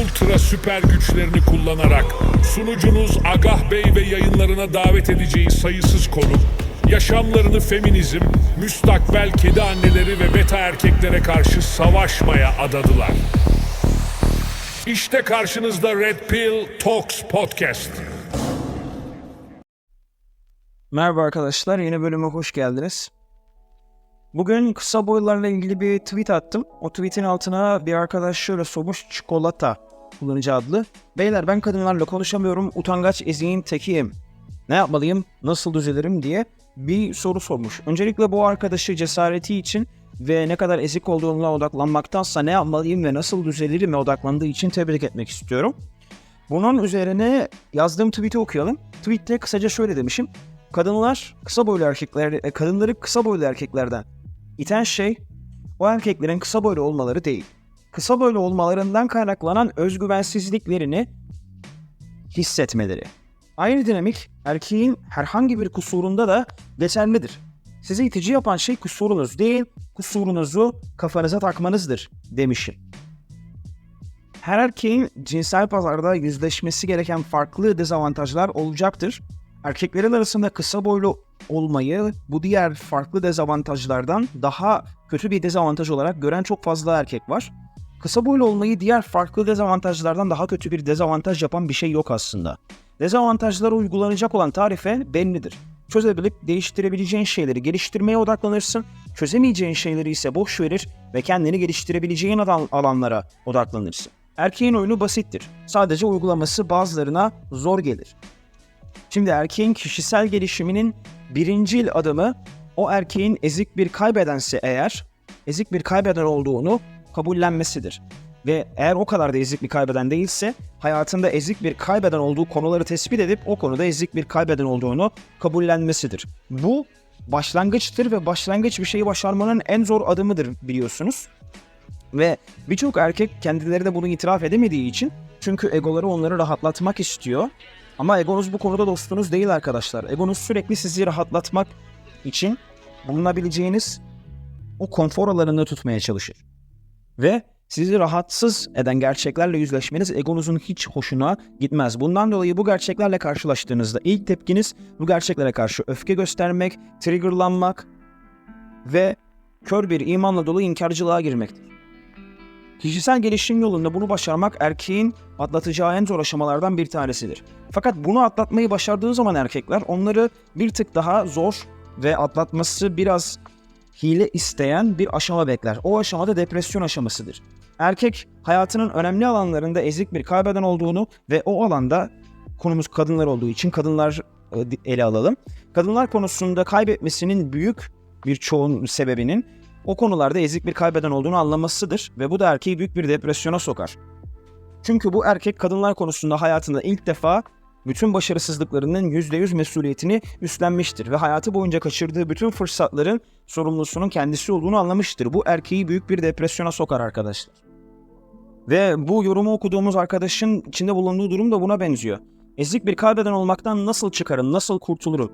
Ultra süper güçlerini kullanarak sunucunuz Agah Bey ve yayınlarına davet edeceği sayısız konu, yaşamlarını feminizm, müstakbel kedi anneleri ve beta erkeklere karşı savaşmaya adadılar. İşte karşınızda Red Pill Talks Podcast. Merhaba arkadaşlar, yeni bölüme hoş geldiniz. Bugün kısa boylarla ilgili bir tweet attım. O tweetin altına bir arkadaş şöyle sormuş, çikolata kullanıcı adlı. Beyler ben kadınlarla konuşamıyorum, utangaç eziğin tekiyim. Ne yapmalıyım, nasıl düzelirim diye bir soru sormuş. Öncelikle bu arkadaşı cesareti için ve ne kadar ezik olduğuna odaklanmaktansa ne yapmalıyım ve nasıl düzelirime odaklandığı için tebrik etmek istiyorum. Bunun üzerine yazdığım tweet'i okuyalım. Tweet'te kısaca şöyle demişim. Kadınlar kısa boylu erkekler, e, kadınları kısa boylu erkeklerden iten şey o erkeklerin kısa boylu olmaları değil. Kısa boylu olmalarından kaynaklanan özgüvensizliklerini hissetmeleri. Aynı dinamik erkeğin herhangi bir kusurunda da geçerlidir. Sizi itici yapan şey kusurunuz değil, kusurunuzu kafanıza takmanızdır demişim. Her erkeğin cinsel pazarda yüzleşmesi gereken farklı dezavantajlar olacaktır. Erkeklerin arasında kısa boylu olmayı bu diğer farklı dezavantajlardan daha kötü bir dezavantaj olarak gören çok fazla erkek var. Kısa boylu olmayı diğer farklı dezavantajlardan daha kötü bir dezavantaj yapan bir şey yok aslında. Dezavantajlara uygulanacak olan tarife bellidir. Çözebilip değiştirebileceğin şeyleri geliştirmeye odaklanırsın, çözemeyeceğin şeyleri ise boş verir ve kendini geliştirebileceğin alan- alanlara odaklanırsın. Erkeğin oyunu basittir. Sadece uygulaması bazılarına zor gelir. Şimdi erkeğin kişisel gelişiminin birincil adımı o erkeğin ezik bir kaybedense eğer ezik bir kaybeden olduğunu kabullenmesidir. Ve eğer o kadar da ezik bir kaybeden değilse hayatında ezik bir kaybeden olduğu konuları tespit edip o konuda ezik bir kaybeden olduğunu kabullenmesidir. Bu başlangıçtır ve başlangıç bir şeyi başarmanın en zor adımıdır biliyorsunuz. Ve birçok erkek kendileri de bunu itiraf edemediği için çünkü egoları onları rahatlatmak istiyor. Ama egonuz bu konuda dostunuz değil arkadaşlar. Egonuz sürekli sizi rahatlatmak için bulunabileceğiniz o konfor alanını tutmaya çalışır. Ve sizi rahatsız eden gerçeklerle yüzleşmeniz egonuzun hiç hoşuna gitmez. Bundan dolayı bu gerçeklerle karşılaştığınızda ilk tepkiniz bu gerçeklere karşı öfke göstermek, triggerlanmak ve kör bir imanla dolu inkarcılığa girmektir. Kişisel gelişim yolunda bunu başarmak erkeğin atlatacağı en zor aşamalardan bir tanesidir. Fakat bunu atlatmayı başardığı zaman erkekler onları bir tık daha zor ve atlatması biraz hile isteyen bir aşama bekler. O aşamada depresyon aşamasıdır. Erkek hayatının önemli alanlarında ezik bir kaybeden olduğunu ve o alanda konumuz kadınlar olduğu için kadınlar e, ele alalım. Kadınlar konusunda kaybetmesinin büyük bir çoğun sebebinin o konularda ezik bir kaybeden olduğunu anlamasıdır ve bu da erkeği büyük bir depresyona sokar. Çünkü bu erkek kadınlar konusunda hayatında ilk defa bütün başarısızlıklarının %100 mesuliyetini üstlenmiştir ve hayatı boyunca kaçırdığı bütün fırsatların sorumlusunun kendisi olduğunu anlamıştır. Bu erkeği büyük bir depresyona sokar arkadaşlar. Ve bu yorumu okuduğumuz arkadaşın içinde bulunduğu durum da buna benziyor. Ezik bir kaybeden olmaktan nasıl çıkarım, nasıl kurtulurum?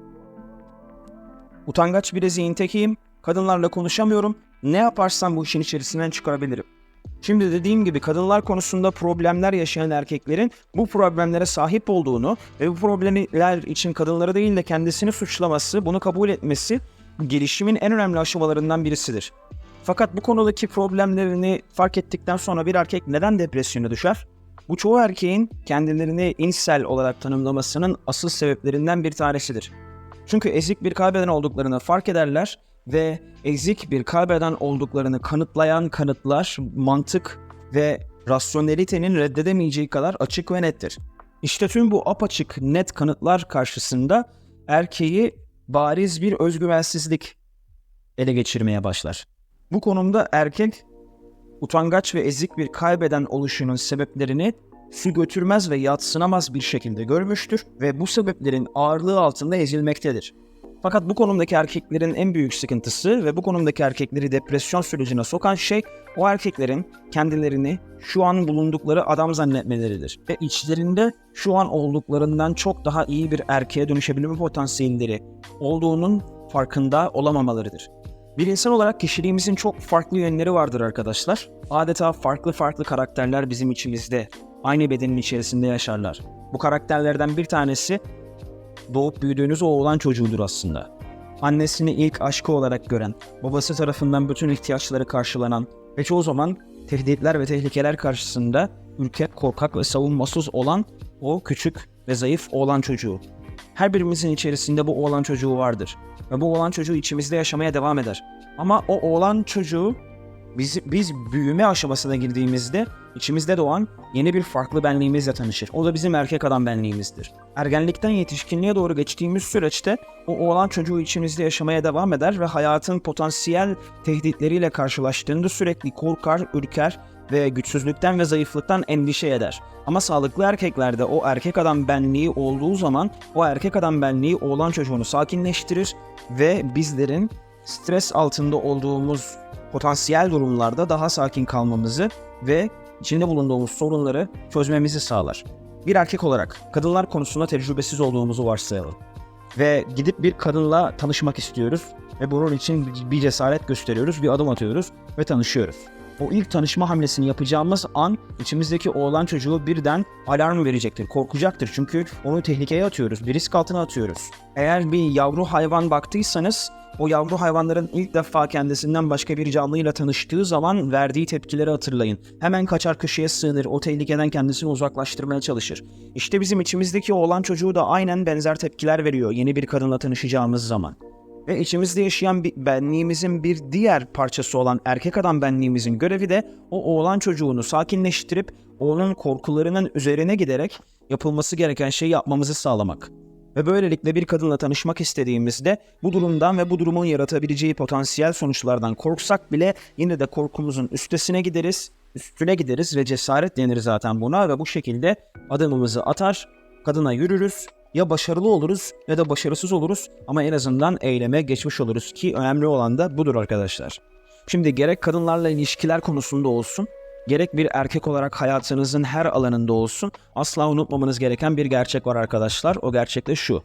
Utangaç bir eziğin tekiyim, kadınlarla konuşamıyorum, ne yaparsam bu işin içerisinden çıkarabilirim. Şimdi dediğim gibi kadınlar konusunda problemler yaşayan erkeklerin bu problemlere sahip olduğunu ve bu problemler için kadınları değil de kendisini suçlaması, bunu kabul etmesi gelişimin en önemli aşamalarından birisidir. Fakat bu konudaki problemlerini fark ettikten sonra bir erkek neden depresyona düşer? Bu çoğu erkeğin kendilerini insel olarak tanımlamasının asıl sebeplerinden bir tanesidir. Çünkü ezik bir kaybeden olduklarını fark ederler ve ezik bir kaybeden olduklarını kanıtlayan kanıtlar, mantık ve rasyonelitenin reddedemeyeceği kadar açık ve nettir. İşte tüm bu apaçık net kanıtlar karşısında erkeği bariz bir özgüvensizlik ele geçirmeye başlar. Bu konumda erkek utangaç ve ezik bir kaybeden oluşunun sebeplerini su götürmez ve yatsınamaz bir şekilde görmüştür ve bu sebeplerin ağırlığı altında ezilmektedir. Fakat bu konumdaki erkeklerin en büyük sıkıntısı ve bu konumdaki erkekleri depresyon sürecine sokan şey o erkeklerin kendilerini şu an bulundukları adam zannetmeleridir. Ve içlerinde şu an olduklarından çok daha iyi bir erkeğe dönüşebilme potansiyelleri olduğunun farkında olamamalarıdır. Bir insan olarak kişiliğimizin çok farklı yönleri vardır arkadaşlar. Adeta farklı farklı karakterler bizim içimizde, aynı bedenin içerisinde yaşarlar. Bu karakterlerden bir tanesi doğup büyüdüğünüz o oğlan çocuğudur aslında. Annesini ilk aşkı olarak gören, babası tarafından bütün ihtiyaçları karşılanan ve çoğu zaman tehditler ve tehlikeler karşısında ürkek, korkak ve savunmasız olan o küçük ve zayıf oğlan çocuğu. Her birimizin içerisinde bu oğlan çocuğu vardır. Ve bu oğlan çocuğu içimizde yaşamaya devam eder. Ama o oğlan çocuğu biz, biz büyüme aşamasına girdiğimizde içimizde doğan yeni bir farklı benliğimizle tanışır. O da bizim erkek adam benliğimizdir. Ergenlikten yetişkinliğe doğru geçtiğimiz süreçte o oğlan çocuğu içimizde yaşamaya devam eder ve hayatın potansiyel tehditleriyle karşılaştığında sürekli korkar, ürker ve güçsüzlükten ve zayıflıktan endişe eder. Ama sağlıklı erkeklerde o erkek adam benliği olduğu zaman o erkek adam benliği oğlan çocuğunu sakinleştirir ve bizlerin stres altında olduğumuz potansiyel durumlarda daha sakin kalmamızı ve içinde bulunduğumuz sorunları çözmemizi sağlar. Bir erkek olarak kadınlar konusunda tecrübesiz olduğumuzu varsayalım. Ve gidip bir kadınla tanışmak istiyoruz ve bunun için bir cesaret gösteriyoruz, bir adım atıyoruz ve tanışıyoruz. O ilk tanışma hamlesini yapacağımız an içimizdeki oğlan çocuğu birden alarm verecektir, korkacaktır. Çünkü onu tehlikeye atıyoruz, bir risk altına atıyoruz. Eğer bir yavru hayvan baktıysanız o yavru hayvanların ilk defa kendisinden başka bir canlıyla tanıştığı zaman verdiği tepkileri hatırlayın. Hemen kaçar köşeye sığınır, o tehlikeden kendisini uzaklaştırmaya çalışır. İşte bizim içimizdeki oğlan çocuğu da aynen benzer tepkiler veriyor yeni bir kadınla tanışacağımız zaman. Ve içimizde yaşayan bir benliğimizin bir diğer parçası olan erkek adam benliğimizin görevi de o oğlan çocuğunu sakinleştirip onun korkularının üzerine giderek yapılması gereken şeyi yapmamızı sağlamak. Ve böylelikle bir kadınla tanışmak istediğimizde bu durumdan ve bu durumun yaratabileceği potansiyel sonuçlardan korksak bile yine de korkumuzun üstesine gideriz, üstüne gideriz ve cesaret denir zaten buna ve bu şekilde adımımızı atar, kadına yürürüz, ya başarılı oluruz ya da başarısız oluruz ama en azından eyleme geçmiş oluruz ki önemli olan da budur arkadaşlar. Şimdi gerek kadınlarla ilişkiler konusunda olsun, gerek bir erkek olarak hayatınızın her alanında olsun asla unutmamanız gereken bir gerçek var arkadaşlar. O gerçek de şu.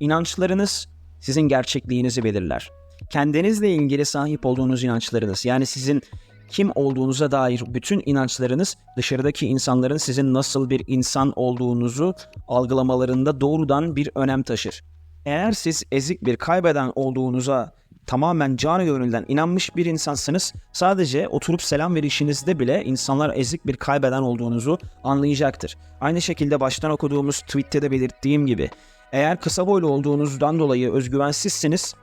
İnançlarınız sizin gerçekliğinizi belirler. Kendinizle ilgili sahip olduğunuz inançlarınız yani sizin kim olduğunuza dair bütün inançlarınız dışarıdaki insanların sizin nasıl bir insan olduğunuzu algılamalarında doğrudan bir önem taşır. Eğer siz ezik bir kaybeden olduğunuza tamamen canı gönülden inanmış bir insansınız, sadece oturup selam verişinizde bile insanlar ezik bir kaybeden olduğunuzu anlayacaktır. Aynı şekilde baştan okuduğumuz tweette de belirttiğim gibi, eğer kısa boylu olduğunuzdan dolayı özgüvensizsiniz,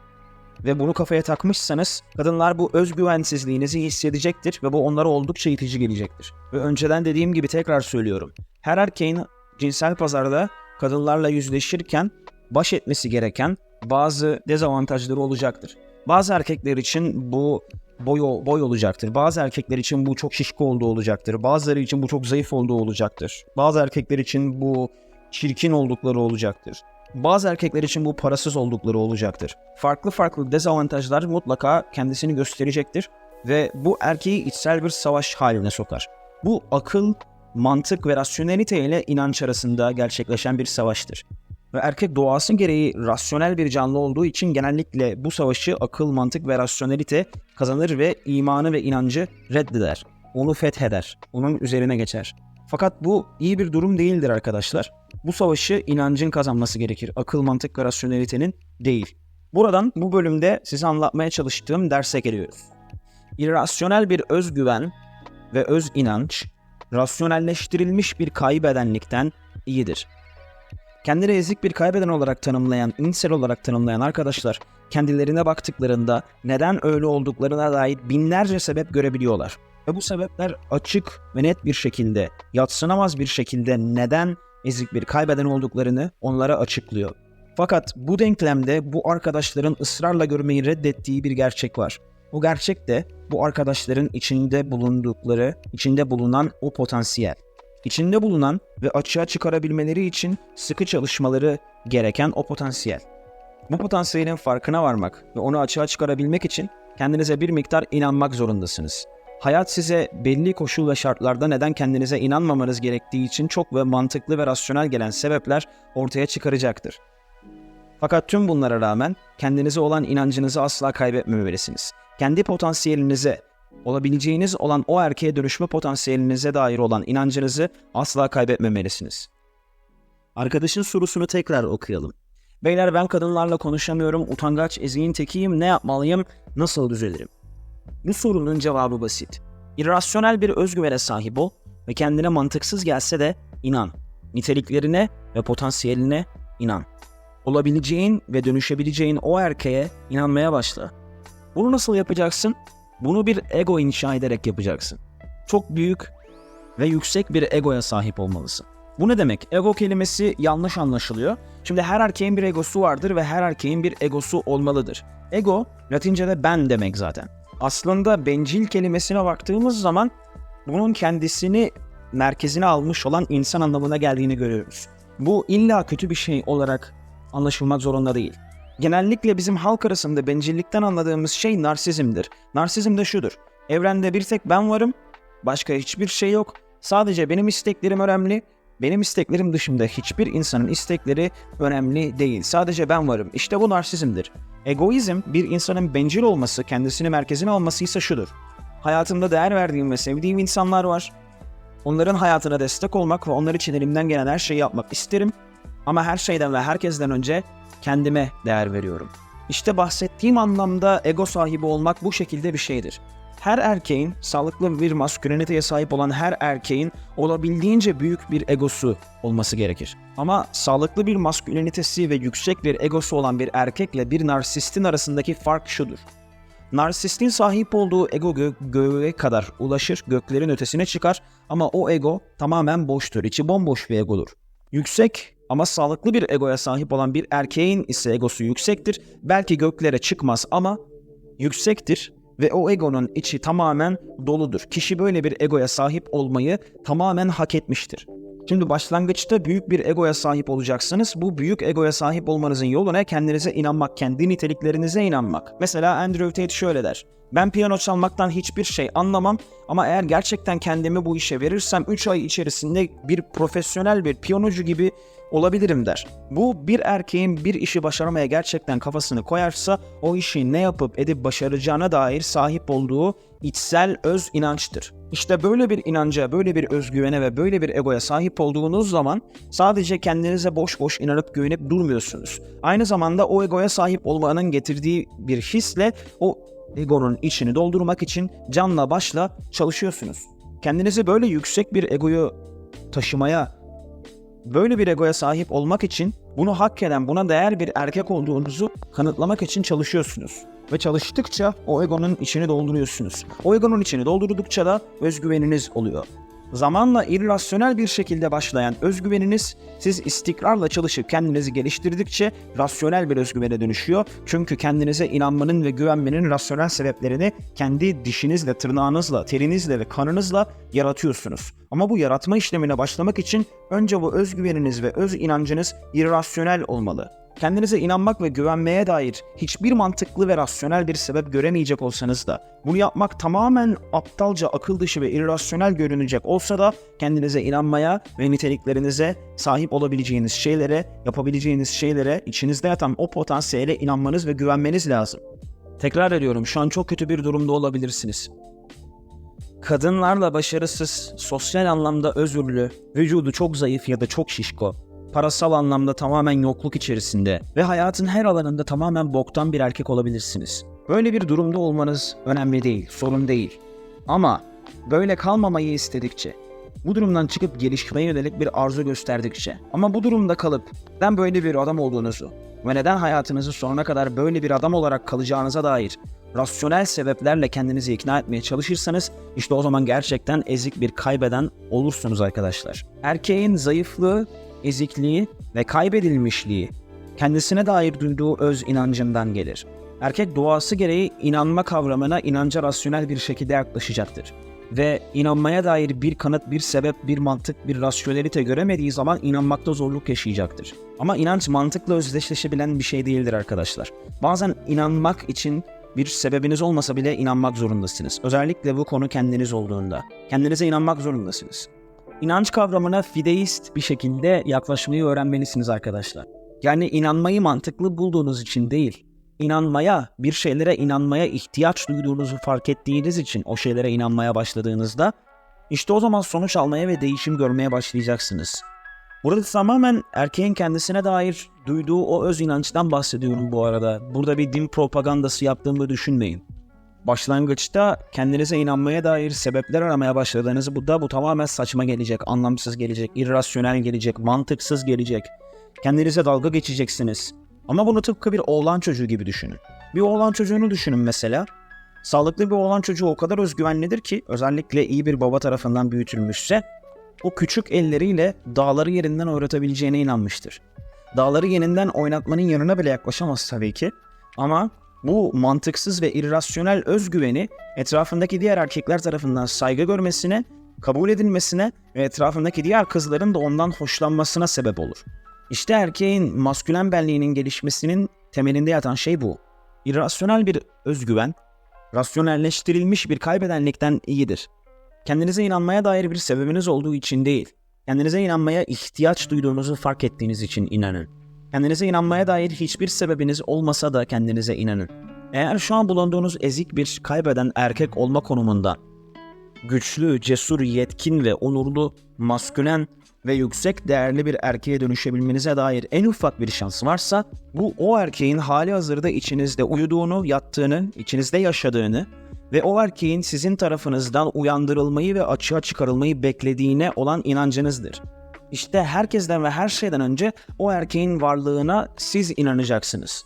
ve bunu kafaya takmışsanız kadınlar bu özgüvensizliğinizi hissedecektir ve bu onlara oldukça itici gelecektir. Ve önceden dediğim gibi tekrar söylüyorum. Her erkeğin cinsel pazarda kadınlarla yüzleşirken baş etmesi gereken bazı dezavantajları olacaktır. Bazı erkekler için bu boy, boy olacaktır. Bazı erkekler için bu çok şişko olduğu olacaktır. Bazıları için bu çok zayıf olduğu olacaktır. Bazı erkekler için bu çirkin oldukları olacaktır. Bazı erkekler için bu parasız oldukları olacaktır. Farklı farklı dezavantajlar mutlaka kendisini gösterecektir ve bu erkeği içsel bir savaş haline sokar. Bu akıl, mantık ve rasyonelite ile inanç arasında gerçekleşen bir savaştır. Ve erkek doğası gereği rasyonel bir canlı olduğu için genellikle bu savaşı akıl, mantık ve rasyonelite kazanır ve imanı ve inancı reddeder. Onu fetheder, onun üzerine geçer. Fakat bu iyi bir durum değildir arkadaşlar. Bu savaşı inancın kazanması gerekir. Akıl, mantık ve rasyonelitenin değil. Buradan bu bölümde size anlatmaya çalıştığım derse geliyoruz. İrrasyonel bir özgüven ve öz inanç, rasyonelleştirilmiş bir kaybedenlikten iyidir. Kendini ezik bir kaybeden olarak tanımlayan, insel olarak tanımlayan arkadaşlar kendilerine baktıklarında neden öyle olduklarına dair binlerce sebep görebiliyorlar. Ve bu sebepler açık ve net bir şekilde, yatsınamaz bir şekilde neden ezik bir kaybeden olduklarını onlara açıklıyor. Fakat bu denklemde bu arkadaşların ısrarla görmeyi reddettiği bir gerçek var. Bu gerçek de bu arkadaşların içinde bulundukları, içinde bulunan o potansiyel. içinde bulunan ve açığa çıkarabilmeleri için sıkı çalışmaları gereken o potansiyel. Bu potansiyelin farkına varmak ve onu açığa çıkarabilmek için kendinize bir miktar inanmak zorundasınız. Hayat size belli koşul ve şartlarda neden kendinize inanmamanız gerektiği için çok ve mantıklı ve rasyonel gelen sebepler ortaya çıkaracaktır. Fakat tüm bunlara rağmen kendinize olan inancınızı asla kaybetmemelisiniz. Kendi potansiyelinize, olabileceğiniz olan o erkeğe dönüşme potansiyelinize dair olan inancınızı asla kaybetmemelisiniz. Arkadaşın sorusunu tekrar okuyalım. Beyler ben kadınlarla konuşamıyorum, utangaç, eziğin tekiyim, ne yapmalıyım, nasıl düzelirim? Bu sorunun cevabı basit. İrrasyonel bir özgüvene sahip ol ve kendine mantıksız gelse de inan. Niteliklerine ve potansiyeline inan. Olabileceğin ve dönüşebileceğin o erkeğe inanmaya başla. Bunu nasıl yapacaksın? Bunu bir ego inşa ederek yapacaksın. Çok büyük ve yüksek bir egoya sahip olmalısın. Bu ne demek? Ego kelimesi yanlış anlaşılıyor. Şimdi her erkeğin bir egosu vardır ve her erkeğin bir egosu olmalıdır. Ego, Latince'de ben demek zaten. Aslında bencil kelimesine baktığımız zaman bunun kendisini merkezine almış olan insan anlamına geldiğini görüyoruz. Bu illa kötü bir şey olarak anlaşılmak zorunda değil. Genellikle bizim halk arasında bencillikten anladığımız şey narsizmdir. Narsizm de şudur. Evrende bir tek ben varım, başka hiçbir şey yok. Sadece benim isteklerim önemli. Benim isteklerim dışında hiçbir insanın istekleri önemli değil. Sadece ben varım. İşte bu narsizmdir. Egoizm bir insanın bencil olması, kendisini merkezine alması ise şudur. Hayatımda değer verdiğim ve sevdiğim insanlar var. Onların hayatına destek olmak ve onlar için elimden gelen her şeyi yapmak isterim. Ama her şeyden ve herkesten önce kendime değer veriyorum. İşte bahsettiğim anlamda ego sahibi olmak bu şekilde bir şeydir. Her erkeğin, sağlıklı bir masküleniteye sahip olan her erkeğin olabildiğince büyük bir egosu olması gerekir. Ama sağlıklı bir maskülenitesi ve yüksek bir egosu olan bir erkekle bir narsistin arasındaki fark şudur. Narsistin sahip olduğu ego gö- göğe kadar ulaşır, göklerin ötesine çıkar ama o ego tamamen boştur, içi bomboş bir egodur. Yüksek ama sağlıklı bir egoya sahip olan bir erkeğin ise egosu yüksektir. Belki göklere çıkmaz ama yüksektir ve o egonun içi tamamen doludur. Kişi böyle bir egoya sahip olmayı tamamen hak etmiştir. Şimdi başlangıçta büyük bir egoya sahip olacaksınız. Bu büyük egoya sahip olmanızın yolu ne? Kendinize inanmak, kendi niteliklerinize inanmak. Mesela Andrew Tate şöyle der. Ben piyano çalmaktan hiçbir şey anlamam ama eğer gerçekten kendimi bu işe verirsem 3 ay içerisinde bir profesyonel bir piyanocu gibi olabilirim der. Bu bir erkeğin bir işi başaramaya gerçekten kafasını koyarsa o işi ne yapıp edip başaracağına dair sahip olduğu içsel öz inançtır. İşte böyle bir inanca, böyle bir özgüvene ve böyle bir egoya sahip olduğunuz zaman sadece kendinize boş boş inanıp güvenip durmuyorsunuz. Aynı zamanda o egoya sahip olmanın getirdiği bir hisle o egonun içini doldurmak için canla başla çalışıyorsunuz. Kendinizi böyle yüksek bir egoyu taşımaya, böyle bir egoya sahip olmak için bunu hak eden, buna değer bir erkek olduğunuzu kanıtlamak için çalışıyorsunuz. Ve çalıştıkça o egonun içini dolduruyorsunuz. O egonun içini doldurdukça da özgüveniniz oluyor. Zamanla irrasyonel bir şekilde başlayan özgüveniniz siz istikrarla çalışıp kendinizi geliştirdikçe rasyonel bir özgüvene dönüşüyor. Çünkü kendinize inanmanın ve güvenmenin rasyonel sebeplerini kendi dişinizle, tırnağınızla, terinizle ve kanınızla yaratıyorsunuz. Ama bu yaratma işlemine başlamak için önce bu özgüveniniz ve öz inancınız irrasyonel olmalı. Kendinize inanmak ve güvenmeye dair hiçbir mantıklı ve rasyonel bir sebep göremeyecek olsanız da bunu yapmak tamamen aptalca, akıl dışı ve irrasyonel görünecek olsa da kendinize inanmaya ve niteliklerinize sahip olabileceğiniz şeylere, yapabileceğiniz şeylere, içinizde yatan o potansiyele inanmanız ve güvenmeniz lazım. Tekrar ediyorum şu an çok kötü bir durumda olabilirsiniz. Kadınlarla başarısız, sosyal anlamda özürlü, vücudu çok zayıf ya da çok şişko, parasal anlamda tamamen yokluk içerisinde ve hayatın her alanında tamamen boktan bir erkek olabilirsiniz. Böyle bir durumda olmanız önemli değil, sorun değil. Ama böyle kalmamayı istedikçe, bu durumdan çıkıp gelişmeye yönelik bir arzu gösterdikçe ama bu durumda kalıp neden böyle bir adam olduğunuzu ve neden hayatınızın sonuna kadar böyle bir adam olarak kalacağınıza dair rasyonel sebeplerle kendinizi ikna etmeye çalışırsanız işte o zaman gerçekten ezik bir kaybeden olursunuz arkadaşlar. Erkeğin zayıflığı, ezikliği ve kaybedilmişliği kendisine dair duyduğu öz inancından gelir. Erkek doğası gereği inanma kavramına inanca rasyonel bir şekilde yaklaşacaktır. ve inanmaya dair bir kanıt, bir sebep, bir mantık, bir rasyonelite göremediği zaman inanmakta zorluk yaşayacaktır. Ama inanç mantıkla özdeşleşebilen bir şey değildir arkadaşlar. Bazen inanmak için bir sebebiniz olmasa bile inanmak zorundasınız. Özellikle bu konu kendiniz olduğunda. Kendinize inanmak zorundasınız. İnanç kavramına fideist bir şekilde yaklaşmayı öğrenmelisiniz arkadaşlar. Yani inanmayı mantıklı bulduğunuz için değil, inanmaya, bir şeylere inanmaya ihtiyaç duyduğunuzu fark ettiğiniz için o şeylere inanmaya başladığınızda işte o zaman sonuç almaya ve değişim görmeye başlayacaksınız. Burada tamamen erkeğin kendisine dair duyduğu o öz inançtan bahsediyorum bu arada. Burada bir din propagandası yaptığımı düşünmeyin. Başlangıçta kendinize inanmaya dair sebepler aramaya başladığınızı bu da bu tamamen saçma gelecek, anlamsız gelecek, irrasyonel gelecek, mantıksız gelecek. Kendinize dalga geçeceksiniz. Ama bunu tıpkı bir oğlan çocuğu gibi düşünün. Bir oğlan çocuğunu düşünün mesela. Sağlıklı bir oğlan çocuğu o kadar özgüvenlidir ki özellikle iyi bir baba tarafından büyütülmüşse o küçük elleriyle dağları yerinden oynatabileceğine inanmıştır. Dağları yeniden oynatmanın yanına bile yaklaşamaz tabii ki. Ama bu mantıksız ve irrasyonel özgüveni etrafındaki diğer erkekler tarafından saygı görmesine, kabul edilmesine ve etrafındaki diğer kızların da ondan hoşlanmasına sebep olur. İşte erkeğin maskülen benliğinin gelişmesinin temelinde yatan şey bu. İrrasyonel bir özgüven, rasyonelleştirilmiş bir kaybedenlikten iyidir. Kendinize inanmaya dair bir sebebiniz olduğu için değil, kendinize inanmaya ihtiyaç duyduğunuzu fark ettiğiniz için inanın. Kendinize inanmaya dair hiçbir sebebiniz olmasa da kendinize inanın. Eğer şu an bulunduğunuz ezik bir kaybeden erkek olma konumunda güçlü, cesur, yetkin ve onurlu, maskülen ve yüksek değerli bir erkeğe dönüşebilmenize dair en ufak bir şans varsa bu o erkeğin hali hazırda içinizde uyuduğunu, yattığını, içinizde yaşadığını ve o erkeğin sizin tarafınızdan uyandırılmayı ve açığa çıkarılmayı beklediğine olan inancınızdır. İşte herkesten ve her şeyden önce o erkeğin varlığına siz inanacaksınız.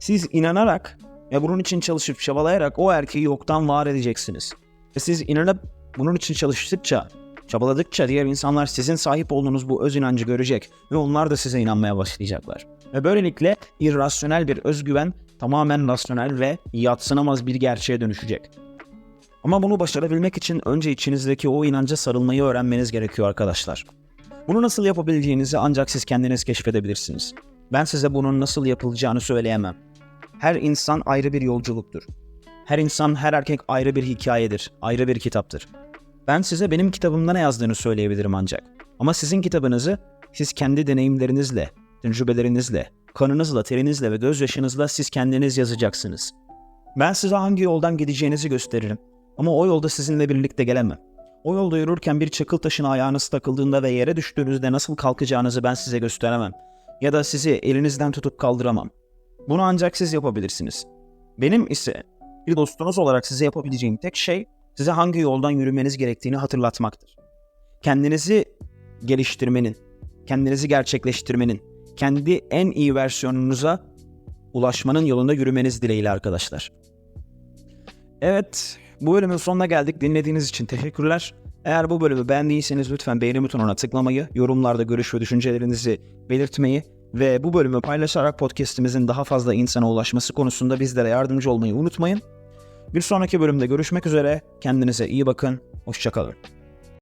Siz inanarak ve bunun için çalışıp çabalayarak o erkeği yoktan var edeceksiniz. Ve siz inanıp bunun için çalıştıkça, çabaladıkça diğer insanlar sizin sahip olduğunuz bu öz inancı görecek ve onlar da size inanmaya başlayacaklar. Ve böylelikle irrasyonel bir özgüven tamamen rasyonel ve yatsınamaz bir gerçeğe dönüşecek. Ama bunu başarabilmek için önce içinizdeki o inanca sarılmayı öğrenmeniz gerekiyor arkadaşlar. Bunu nasıl yapabileceğinizi ancak siz kendiniz keşfedebilirsiniz. Ben size bunun nasıl yapılacağını söyleyemem. Her insan ayrı bir yolculuktur. Her insan, her erkek ayrı bir hikayedir, ayrı bir kitaptır. Ben size benim kitabımda ne yazdığını söyleyebilirim ancak. Ama sizin kitabınızı siz kendi deneyimlerinizle, tecrübelerinizle, kanınızla, terinizle ve gözyaşınızla siz kendiniz yazacaksınız. Ben size hangi yoldan gideceğinizi gösteririm. Ama o yolda sizinle birlikte gelemem. O yolda yürürken bir çakıl taşına ayağınız takıldığında ve yere düştüğünüzde nasıl kalkacağınızı ben size gösteremem. Ya da sizi elinizden tutup kaldıramam. Bunu ancak siz yapabilirsiniz. Benim ise bir dostunuz olarak size yapabileceğim tek şey size hangi yoldan yürümeniz gerektiğini hatırlatmaktır. Kendinizi geliştirmenin, kendinizi gerçekleştirmenin, kendi en iyi versiyonunuza ulaşmanın yolunda yürümeniz dileğiyle arkadaşlar. Evet, bu bölümün sonuna geldik. Dinlediğiniz için teşekkürler. Eğer bu bölümü beğendiyseniz lütfen beğeni butonuna tıklamayı, yorumlarda görüş ve düşüncelerinizi belirtmeyi ve bu bölümü paylaşarak podcast'imizin daha fazla insana ulaşması konusunda bizlere yardımcı olmayı unutmayın. Bir sonraki bölümde görüşmek üzere. Kendinize iyi bakın. Hoşçakalın.